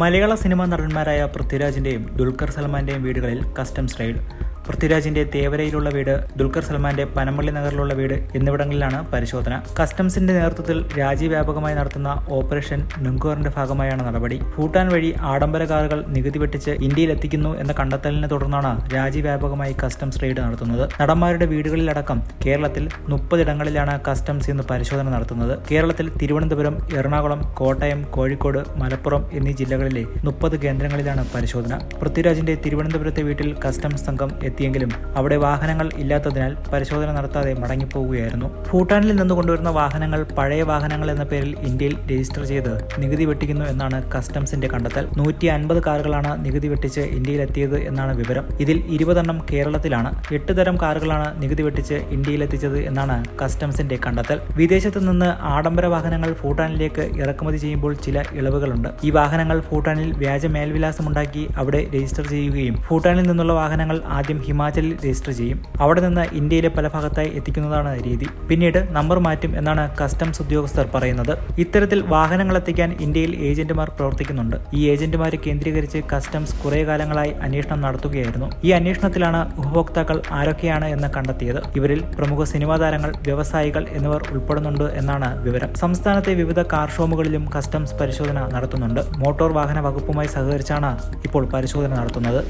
മലയാള cinema നടന്മാരായ പൃഥ്വിരാജിന്റെയും Dulquer സൽമാന്റെയും വീടുകളിൽ customs raid. പൃഥ്വിരാജിന്റെ തേവരയിലുള്ള വീട് ദുൽഖർ സൽമാന്റെ പനമ്പള്ളി നഗറിലുള്ള വീട് എന്നിവിടങ്ങളിലാണ് പരിശോധന. കസ്റ്റംസിന്റെ നേതൃത്വത്തിൽ രാജ്യവ്യാപകമായി നടത്തുന്ന ഓപ്പറേഷൻ നുങ്കോറിന്റെ ഭാഗമായാണ് നടപടി. ഭൂട്ടാൻ വഴി ആഡംബര കാറുകൾ നികുതി വെട്ടിച്ച് ഇന്ത്യയിൽ എത്തിക്കുന്നു എന്ന കണ്ടെത്തലിനെ തുടർന്നാണ് രാജ്യവ്യാപകമായി കസ്റ്റംസ് റെയ്ഡ് നടത്തുന്നത്. നടന്മാരുടെ വീടുകളിലടക്കം കേരളത്തിൽ മുപ്പതിടങ്ങളിലാണ് കസ്റ്റംസ് ഇന്ന് പരിശോധന നടത്തുന്നത്. കേരളത്തിൽ തിരുവനന്തപുരം എറണാകുളം കോട്ടയം കോഴിക്കോട് മലപ്പുറം എന്നീ ജില്ലകളിലെ മുപ്പത് കേന്ദ്രങ്ങളിലാണ് പരിശോധന. പൃഥ്വിരാജിന്റെ തിരുവനന്തപുരത്തെ വീട്ടിൽ കസ്റ്റംസ് സംഘം എത്തിയെങ്കിലും അവിടെ വാഹനങ്ങൾ ഇല്ലാത്തതിനാൽ പരിശോധന നടത്താതെ മടങ്ങിപ്പോവുകയായിരുന്നു. ഭൂട്ടാനിൽ നിന്ന് കൊണ്ടുവരുന്ന വാഹനങ്ങൾ പഴയ വാഹനങ്ങൾ എന്ന പേരിൽ ഇന്ത്യയിൽ രജിസ്റ്റർ ചെയ്ത് നികുതി വെട്ടിക്കുന്നു എന്നാണ് കസ്റ്റംസിന്റെ കണ്ടെത്തൽ. നൂറ്റി അൻപത് കാറുകളാണ് നികുതി വെട്ടിച്ച് ഇന്ത്യയിലെത്തിയത് എന്നാണ് വിവരം. ഇതിൽ ഇരുപതെണ്ണം കേരളത്തിലാണ്. എട്ട് തരം കാറുകളാണ് നികുതി വെട്ടിച്ച് ഇന്ത്യയിലെത്തിച്ചത് എന്നാണ് കസ്റ്റംസിന്റെ കണ്ടെത്തൽ. വിദേശത്ത് നിന്ന് ആഡംബര വാഹനങ്ങൾ ഭൂട്ടാനിലേക്ക് ഇറക്കുമതി ചെയ്യുമ്പോൾ ചില ഇളവുകളുണ്ട്. ഈ വാഹനങ്ങൾ ഭൂട്ടാനിൽ വ്യാജ മേൽവിലാസമുണ്ടാക്കി അവിടെ രജിസ്റ്റർ ചെയ്യുകയും ഭൂട്ടാനിൽ നിന്നുള്ള വാഹനങ്ങൾ ആദ്യം ഹിമാചലിൽ രജിസ്റ്റർ ചെയ്യും. അവിടെ നിന്ന് ഇന്ത്യയിലെ പല ഭാഗത്തായി എത്തിക്കുന്നതാണ് രീതി. പിന്നീട് നമ്പർ മാറ്റും എന്നാണ് കസ്റ്റംസ് ഉദ്യോഗസ്ഥർ പറയുന്നത്. ഇത്തരത്തിൽ വാഹനങ്ങൾ എത്തിക്കാൻ ഇന്ത്യയിൽ ഏജന്റുമാർ പ്രവർത്തിക്കുന്നുണ്ട്. ഈ ഏജന്റുമാരെ കേന്ദ്രീകരിച്ച് കസ്റ്റംസ് കുറെ കാലങ്ങളായി അന്വേഷണം നടത്തുകയായിരുന്നു. ഈ അന്വേഷണത്തിലാണ് ഉപഭോക്താക്കൾ ആരൊക്കെയാണ് എന്ന് കണ്ടെത്തിയത്. ഇവരിൽ പ്രമുഖ സിനിമാ താരങ്ങൾ വ്യവസായികൾ എന്നിവർ ഉൾപ്പെടുന്നുണ്ട് എന്നാണ് വിവരം. സംസ്ഥാനത്തെ വിവിധ കാർ ഷോമുകളിലും കസ്റ്റംസ് പരിശോധന നടത്തുന്നുണ്ട്. മോട്ടോർ വാഹന വകുപ്പുമായി സഹകരിച്ചാണ് ഇപ്പോൾ പരിശോധന നടത്തുന്നത്.